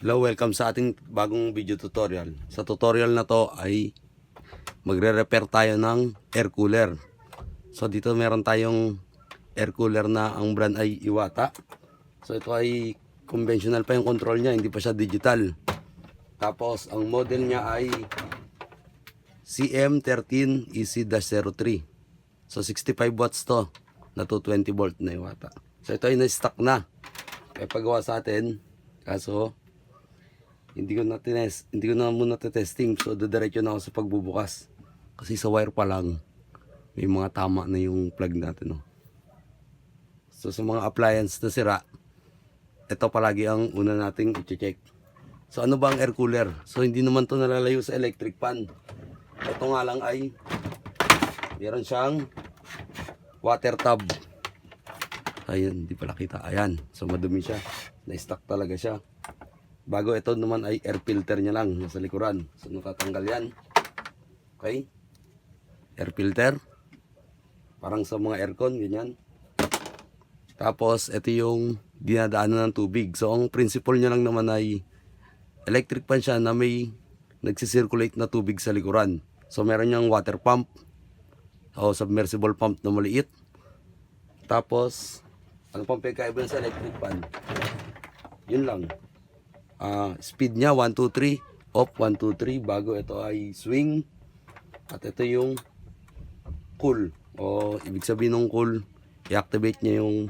Hello, welcome sa ating bagong video tutorial. Sa tutorial na to ay magre-repair tayo ng air cooler. So dito meron tayong air cooler na ang brand ay Iwata. So ito ay conventional pa yung control niya, hindi pa siya digital. Tapos ang model niya ay CM13 EC-03. So 65 watts to na 220 volt na Iwata. So ito ay na-stock na. Kaya pagawa sa atin, kaso hindi ko na tinest, hindi ko na muna testing so didiretso na ako sa pagbubukas. Kasi sa wire pa lang may mga tama na yung plug natin no. so sa mga appliance na sira ito palagi ang una nating i-check. So ano ba ang air cooler? So hindi naman to nalalayo sa electric fan ito nga lang ay meron siyang water tub. Ayun hindi pala kita. Ayan so madumi siya. Na-stock talaga siya Bago ito naman ay air filter niya lang nasa likuran. So natatanggal yan. Okay? Air filter. Parang sa mga aircon, ganyan. Tapos ito yung dinadaanan ng tubig. So ang principle niya lang naman ay electric fan siya na may nagsisirculate na tubig sa likuran. So meron niyang water pump o submersible pump na maliit. Tapos ano pang pagkaiba sa electric fan? Yun lang. Ah, speed niya 1 2 3 off 1 2 3 bago ito ay swing. At ito yung cool. O ibig sabihin ng cool i-activate niya yung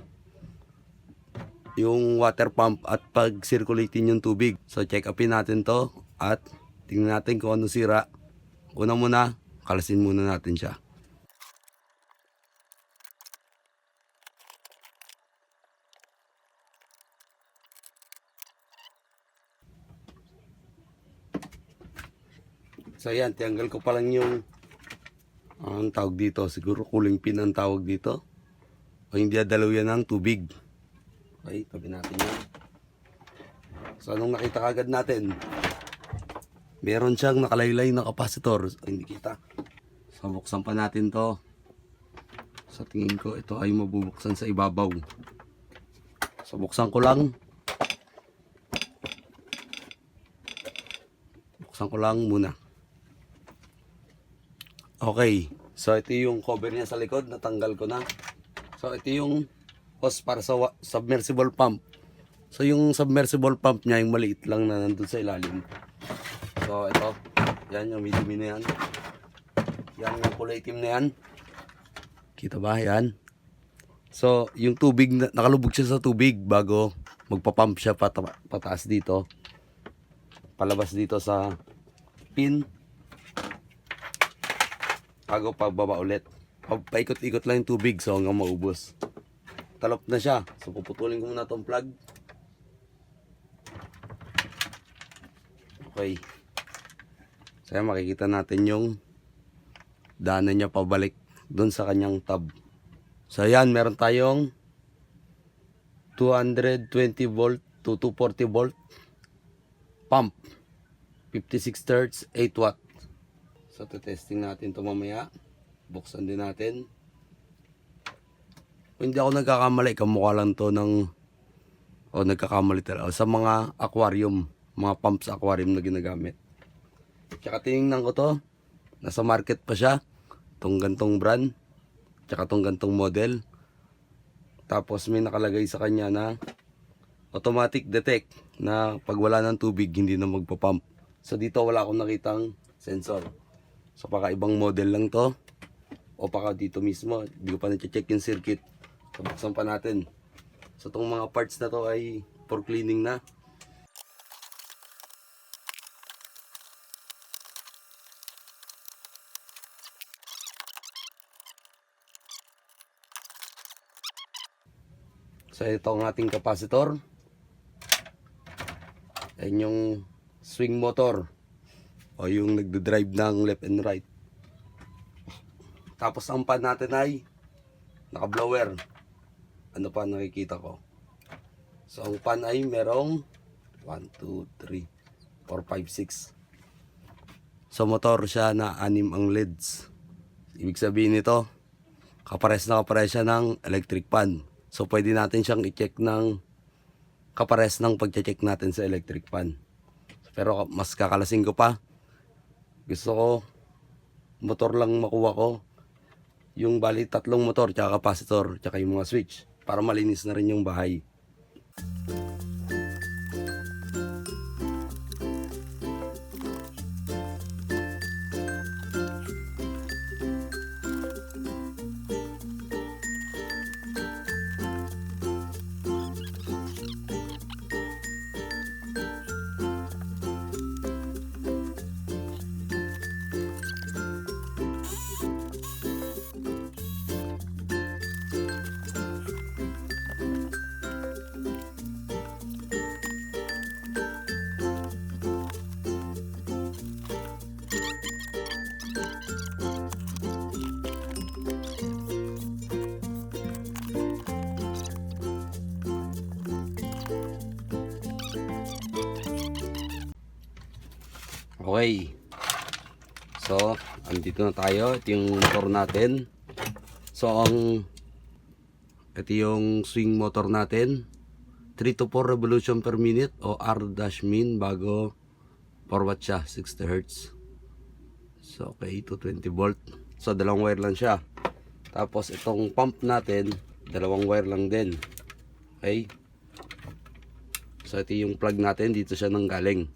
yung water pump at pag circulating yung tubig. So check upin natin to at tingnan natin kung ano sira. Una muna kalasin muna natin siya So yan, tiyanggal ko pa lang yung ang tawag dito, siguro cooling pin ang tawag dito. O hindi adalaw yan ng tubig. Okay, tabi natin yan. So anong nakita kagad natin? Meron siyang nakalaylay na kapasitor. So, hindi kita. So buksan pa natin to. Sa tingin ko, ito ay mabubuksan sa ibabaw. So buksan ko lang. Buksan ko lang muna. Okay. So ito yung cover niya sa likod, natanggal ko na. So ito yung hose para sa submersible pump. So yung submersible pump niya yung maliit lang na nandun sa ilalim. So ito, yan yung medumi na yan. Yan yung kulay itim na yan. Kita ba? Yan. So yung tubig, na- nakalubog siya sa tubig bago magpa-pump siya pata- pataas dito. Palabas dito sa pin bago pagbaba ulit. Pa- Paikot-ikot lang yung tubig so hanggang maubos. Talop na siya. So puputulin ko muna tong plug. Okay. So makikita natin yung daanan niya pabalik doon sa kanyang tub. So yan, meron tayong 220 volt to 240 volt pump. 56 Hz, 8 watt. So, testing natin to mamaya. Buksan din natin. Kung hindi ako nagkakamali, kamukha lang to ng o nagkakamali talaga. Sa mga aquarium, mga pump sa aquarium na ginagamit. Tsaka tinignan ko to, nasa market pa siya. Tong gantong brand, tsaka tong gantong model. Tapos may nakalagay sa kanya na automatic detect na pag wala ng tubig, hindi na magpapump. So dito wala akong nakitang sensor. So baka ibang model lang to. O baka dito mismo. Hindi ko pa na-check yung circuit. So buksan pa natin. So itong mga parts na to ay for cleaning na. So ito ang ating capacitor. Ayan yung swing motor o yung nagdo-drive ng left and right. Tapos ang pan natin ay naka-blower. Ano pa nakikita ko? So ang pan ay merong 1, 2, 3, 4, 5, 6. So motor siya na anim ang leads. Ibig sabihin nito, kapares na kapares siya ng electric pan. So pwede natin siyang i-check ng kapares ng pagche-check natin sa electric fan. Pero mas kakalasing ko pa. Gusto ko motor lang makuha ko. Yung bali tatlong motor, tsaka capacitor, tsaka yung mga switch. Para malinis na rin yung bahay. Okay. So, andito na tayo. Ito yung motor natin. So, ang ito yung swing motor natin. 3 to 4 revolution per minute o R-min bago forward siya, 60 Hz. So, okay, 220 volt. So, dalawang wire lang siya. Tapos, itong pump natin, dalawang wire lang din. Okay? So, ito yung plug natin. Dito siya nang galing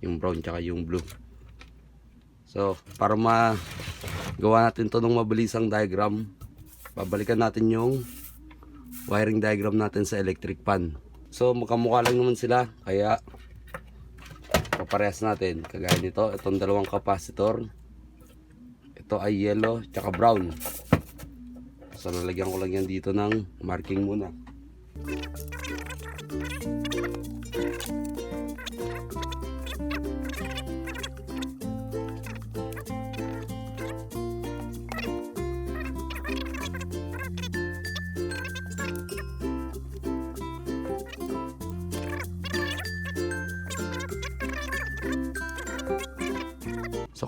yung brown tsaka yung blue. So para magawa natin to ng mabilisang diagram babalikan natin yung wiring diagram natin sa electric pan. So magkamukha lang naman sila kaya paparehas natin. Kagaya nito itong dalawang capacitor. Ito ay yellow tsaka brown. So nalagyan ko lang yan dito ng marking muna. So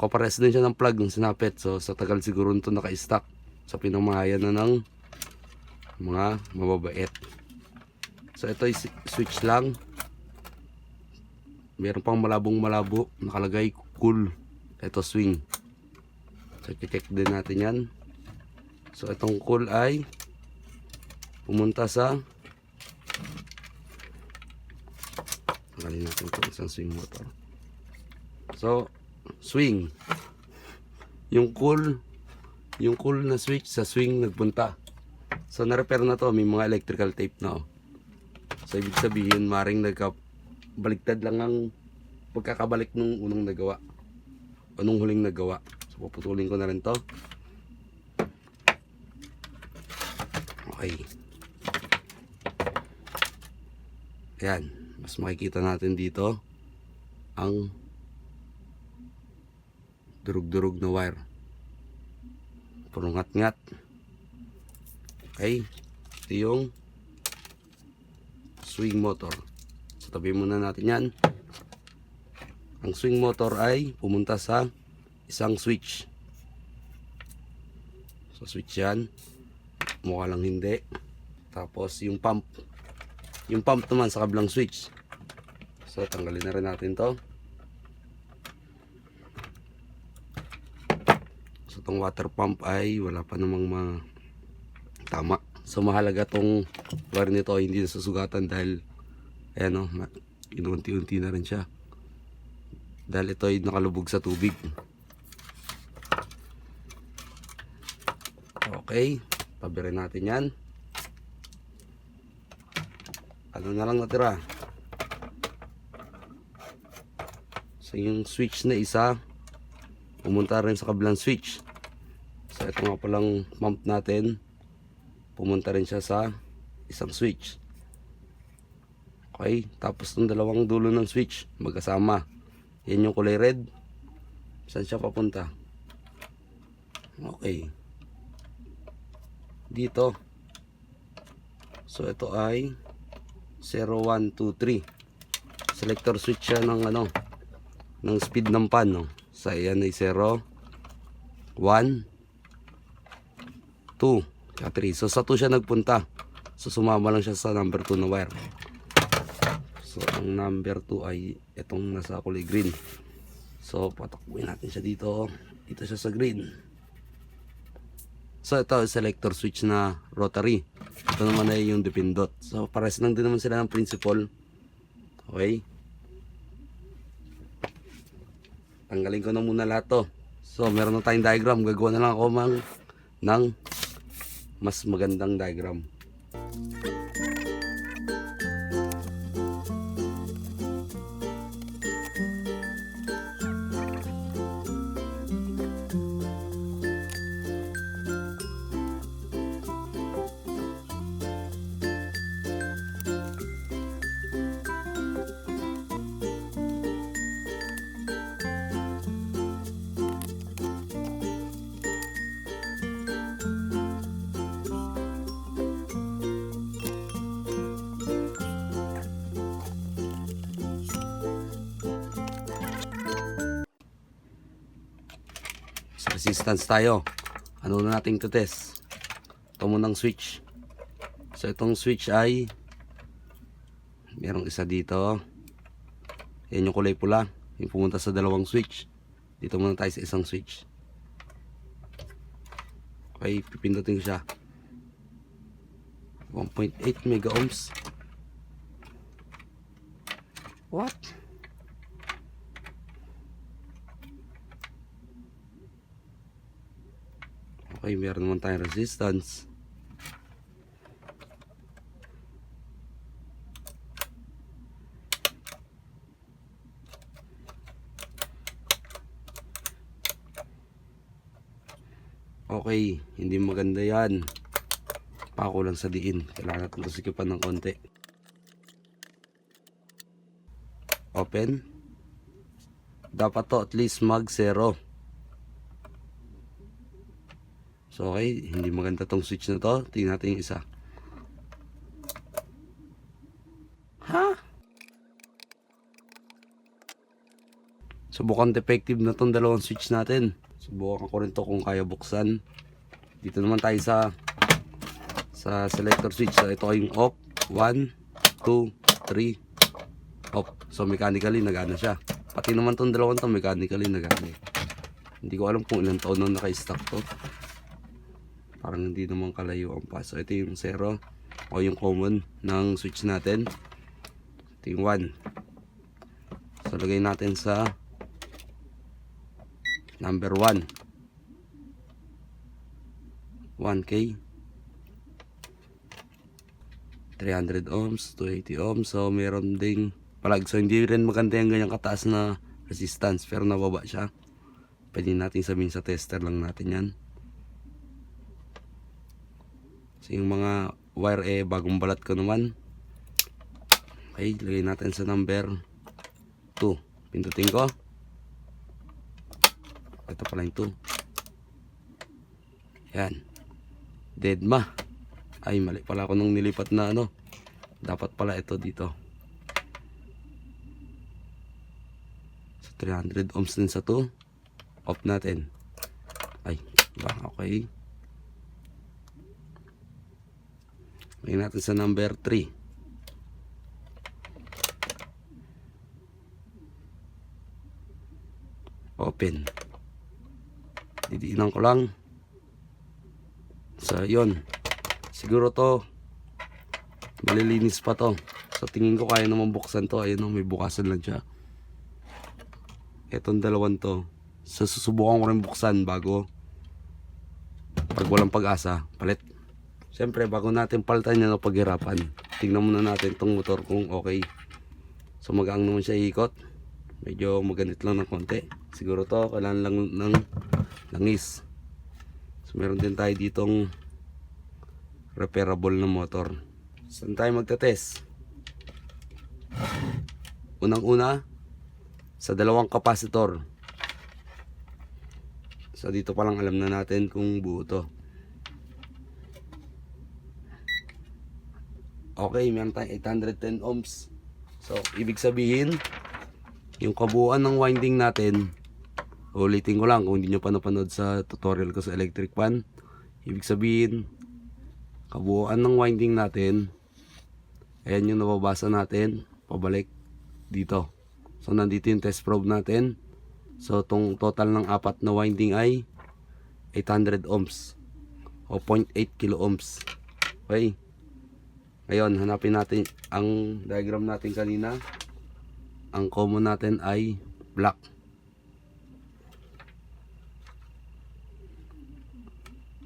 kapares din siya ng plug ng sinapit. So sa tagal siguro nito naka-stack. So pinamahayan na ng mga mababait. So ito si- switch lang. Meron pang malabong malabo. Nakalagay cool. Ito swing. So check din natin yan. So itong cool ay pumunta sa Tanggalin natin itong isang swing motor. So, swing. Yung cool, yung cool na switch sa swing nagpunta. So na-repair na to, may mga electrical tape na oh. So ibig sabihin, maring nagka baliktad lang ang pagkakabalik nung unang nagawa. O nung huling nagawa. So puputulin ko na rin to. Okay. Ayan, mas makikita natin dito ang durug-durug na wire. Puro ngat-ngat. Okay. Ito yung swing motor. So, tabi muna natin yan. Ang swing motor ay pumunta sa isang switch. So, switch yan. Mukha lang hindi. Tapos, yung pump. Yung pump naman sa kablang switch. So, tanggalin na rin natin to. Itong water pump ay wala pa namang ma tama. So mahalaga tong wire nito hindi nasusugatan dahil ayan o, ma- inuunti-unti na rin siya. Dahil ito ay nakalubog sa tubig. Okay, tabi rin natin yan. Ano na lang natira? So yung switch na isa, pumunta rin sa kabilang switch. So ito nga palang pump natin, pumunta rin siya sa isang switch. Okay, tapos ng dalawang dulo ng switch, magkasama. Yan yung kulay red. Saan siya papunta? Okay. Dito. So ito ay 0123. Selector switch siya ng ano, ng speed ng pan, no? Sa iyan ay 0, 1, 2, 3. So sa 2 siya nagpunta. So sumama lang siya sa number 2 na wire. So, ang number 2 ay itong nasa kulay green. So, patakbuhin natin siya dito. Dito siya sa green. So, ito selector switch na rotary. Ito naman ay yung dipindot. So, pares lang din naman sila ng principle. Okay. Tanggalin ko na muna lahat to. So, meron na tayong diagram. Gagawa na lang ako mang, ng mas magandang diagram. Resistance tayo. Ano na nating to test? Ito munang switch. So itong switch ay merong isa dito. Yan yung kulay pula. Yung pumunta sa dalawang switch. Dito muna tayo sa isang switch. Okay, pipindutin ko siya. 1.8 mega ohms. What? Okay, meron naman tayong resistance. Okay, hindi maganda yan. Pako lang sa diin. Kailangan natin kusikipan ng konti. Open. Dapat to at least mag zero. So okay, hindi maganda tong switch na to. Tingnan natin yung isa. Ha? Subukan defective na tong dalawang switch natin. Subukan ko rin to kung kaya buksan. Dito naman tayo sa sa selector switch. So ito yung off. 1, 2, 3, off. So mechanically nagana siya. Pati naman tong dalawang to mechanically nagana. Hindi ko alam kung ilang taon nang naka-stock to parang hindi naman kalayo ang pass. So ito yung 0 o yung common ng switch natin. Ito yung 1. So lagay natin sa number 1. 1K. 300 ohms, 280 ohms. So meron ding palag. So hindi rin maganda yung ganyang kataas na resistance pero nababa siya. Pwede natin sabihin sa tester lang natin yan. So yung mga wire eh bagong balat ko naman. Okay, lagay natin sa number 2. Pindutin ko. Ito pala yung 2. Yan. Dead ma. Ay, mali pala ako nung nilipat na ano. Dapat pala ito dito. So 300 ohms din sa 2. Off natin. Ay, ba? Okay. Lagyan natin sa number 3. Open. Didiinan ko lang. So, yun. Siguro to, malilinis pa to. So, tingin ko kaya naman buksan to. Ayun, may bukasan lang siya. Etong dalawang to. So, susubukan ko rin buksan bago pag walang pag-asa, palit. Siyempre, bago natin palitan yan o paghirapan, tingnan muna natin tong motor kung okay. So, magaang naman siya ikot. Medyo maganit lang ng konti. Siguro to, kailangan lang ng langis. So, meron din tayo ditong repairable na motor. Saan tayo magta-test? Unang-una, sa dalawang kapasitor. So, dito pa lang alam na natin kung buo to. Okay, meron tayong 810 ohms. So, ibig sabihin, yung kabuuan ng winding natin, ulitin ko lang kung hindi nyo pa napanood sa tutorial ko sa electric fan. Ibig sabihin, kabuuan ng winding natin, ayan yung nababasa natin, pabalik dito. So nandito yung test probe natin. So tong total ng apat na winding ay 800 ohms o 0.8 kilo ohms. Okay. Ngayon, hanapin natin ang diagram natin kanina. Ang common natin ay black.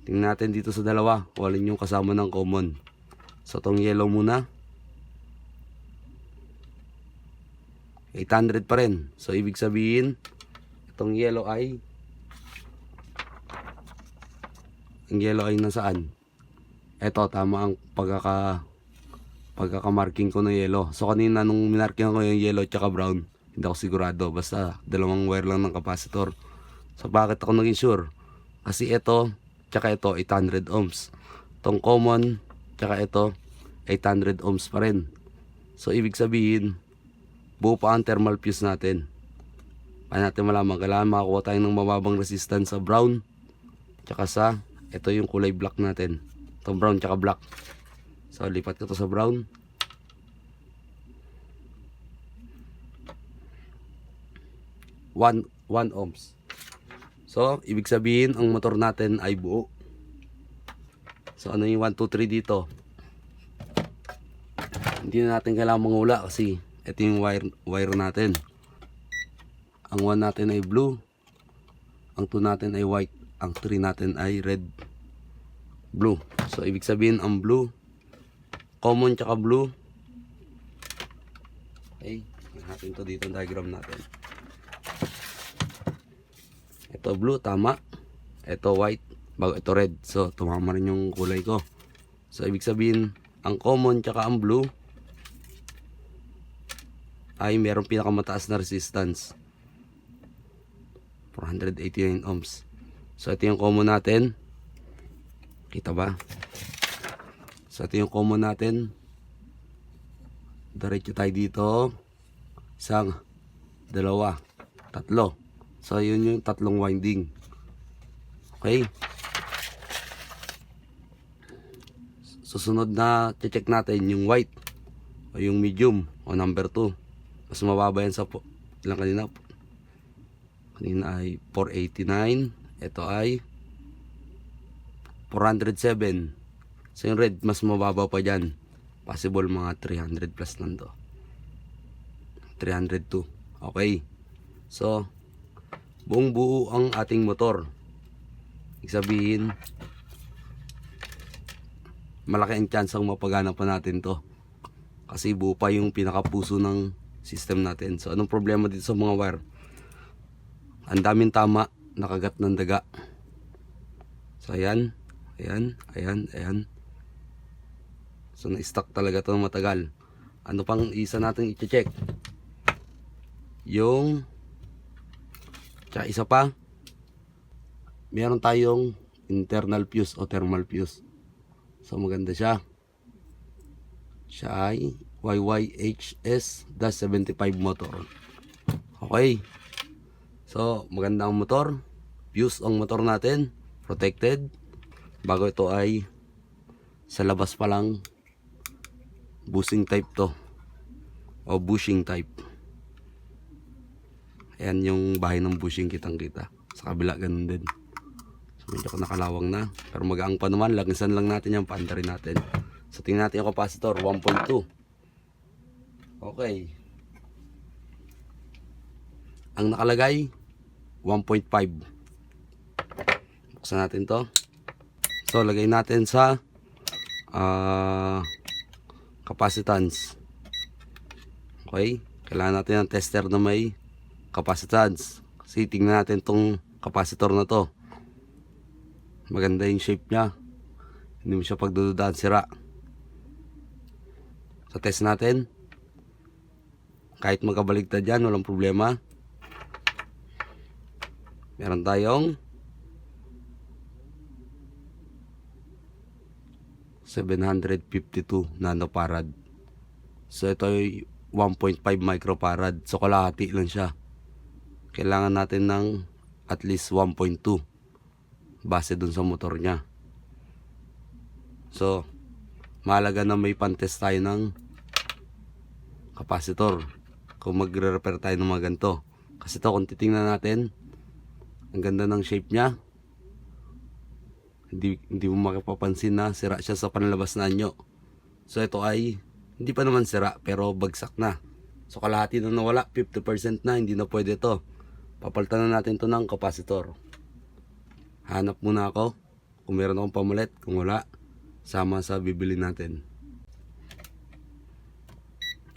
Tingnan natin dito sa dalawa. Kung alin yung kasama ng common. So, tong yellow muna. 800 pa rin. So, ibig sabihin, itong yellow ay ang yellow ay nasaan? Eto, tama ang pagkaka pagkakamarking ko ng yellow. So, kanina nung minarking ko yung yellow at brown, hindi ako sigurado. Basta, dalawang wire lang ng capacitor. So, bakit ako naging sure? Kasi ito, tsaka ito, 800 ohms. Tong common, tsaka ito, 800 ohms pa rin. So, ibig sabihin, buo pa ang thermal fuse natin. Paano natin malaman? Kailangan makakuha tayo ng mababang resistance sa brown, tsaka sa, ito yung kulay black natin. Itong brown tsaka black. So, lipat ko to sa brown. One, one ohms. So, ibig sabihin, ang motor natin ay buo. So, ano yung 1, 2, 3 dito? Hindi na natin kailangan mangula kasi ito yung wire, wire natin. Ang 1 natin ay blue. Ang 2 natin ay white. Ang 3 natin ay red. Blue. So, ibig sabihin, ang blue, common tsaka blue. Okay. Natin to dito ang diagram natin. Ito blue, tama. Ito white, bago ito red. So, tumama rin yung kulay ko. So, ibig sabihin, ang common tsaka ang blue ay merong pinakamataas na resistance. 489 ohms. So, ito yung common natin. Kita ba? So, ito yung common natin. Diretso tayo dito. Isang, dalawa, tatlo. So, yun yung tatlong winding. Okay? Susunod na check natin yung white o yung medium o number 2. Mas mababa yan sa. Ilang kanina? Kanina ay 489. Ito ay 407. So yung red mas mababa pa dyan. Possible mga 300 plus lang to. 302. Okay. So, buong buo ang ating motor. Ibig sabihin, malaki ang chance ang mapagana pa natin to. Kasi buo pa yung pinakapuso ng system natin. So, anong problema dito sa mga wire? Ang daming tama, nakagat ng daga. So, ayan. Ayan, ayan, ayan. So, na-stuck talaga to matagal. Ano pang isa natin i-check? Yung Tsaka isa pa, meron tayong internal fuse o thermal fuse. So maganda siya. Siya ay YYHS-75 motor. Okay. So maganda ang motor. Fuse ang motor natin. Protected. Bago ito ay sa labas pa lang bushing type to. O bushing type. Ayan yung bahay ng bushing kitang kita. Sa kabila ganun din. So medyo nakalawang na. Pero magaang pa naman. Lagisan lang natin yung paanda rin natin. So tingnan natin yung capacitor. 1.2. Okay. Ang nakalagay 1.5. Buksan natin to. So lagay natin sa ah capacitance. Okay. Kailangan natin ng tester na may capacitance. Kasi tingnan natin tong capacitor na to. Maganda yung shape niya. Hindi mo siya pagdududaan sira. Sa test natin, kahit magkabaligtad yan, walang problema. Meron tayong 752 nanofarad. So ito ay 1.5 microfarad. So kalahati lang siya kailangan natin ng at least 1.2 base dun sa motor niya. So, mahalaga na may pantest tayo ng capacitor. Kung magre-repair tayo ng mga ganito. Kasi to kung titingnan natin, ang ganda ng shape niya. Hindi, hindi mo makipapansin na sira siya sa panlabas na anyo. So ito ay hindi pa naman sira pero bagsak na. So kalahati na nawala, 50% na, hindi na pwede to. Papalitan na natin to ng capacitor. Hanap muna ako kung meron akong pamulit, kung wala, sama sa bibili natin.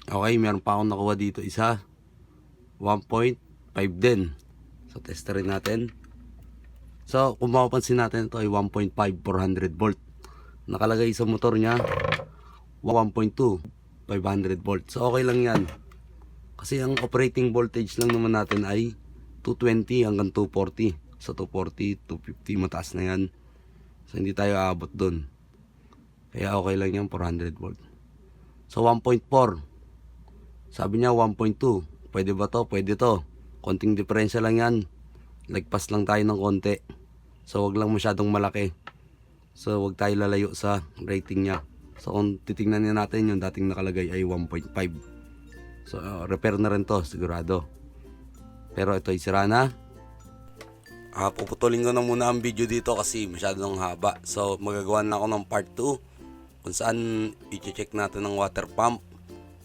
Okay, meron pa akong nakuha dito isa. 1.5 din. So tester rin natin. So kung mapapansin natin ito ay 1.5 400 volt. Nakalagay sa motor niya 1.2 500 volt. So okay lang yan. Kasi ang operating voltage lang naman natin ay 220 hanggang 240. So 240, 250 mataas na yan. So hindi tayo aabot doon. Kaya okay lang yan 400 volt. So 1.4. Sabi niya 1.2. Pwede ba to? Pwede to. Konting diferensya lang yan. Lagpas lang tayo ng konti. So wag lang masyadong malaki. So wag tayo lalayo sa rating niya. So kung titingnan niya natin yung dating nakalagay ay 1.5. So uh, repair na rin to sigurado. Pero ito ay sira na. Ah, puputulin ko na muna ang video dito kasi masyadong haba. So magagawa na ako ng part 2 kung saan i-check natin ang water pump,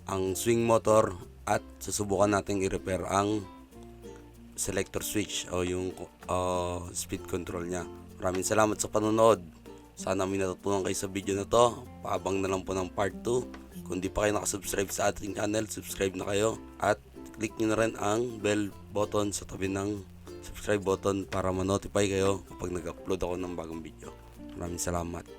ang swing motor at susubukan natin i-repair ang selector switch o yung uh, speed control niya. Maraming salamat sa panonood. Sana may natutunan kayo sa video na to. Paabang na lang po ng part 2. Kung di pa kayo nakasubscribe sa ating channel, subscribe na kayo. At click nyo na rin ang bell button sa tabi ng subscribe button para ma-notify kayo kapag nag-upload ako ng bagong video. Maraming salamat.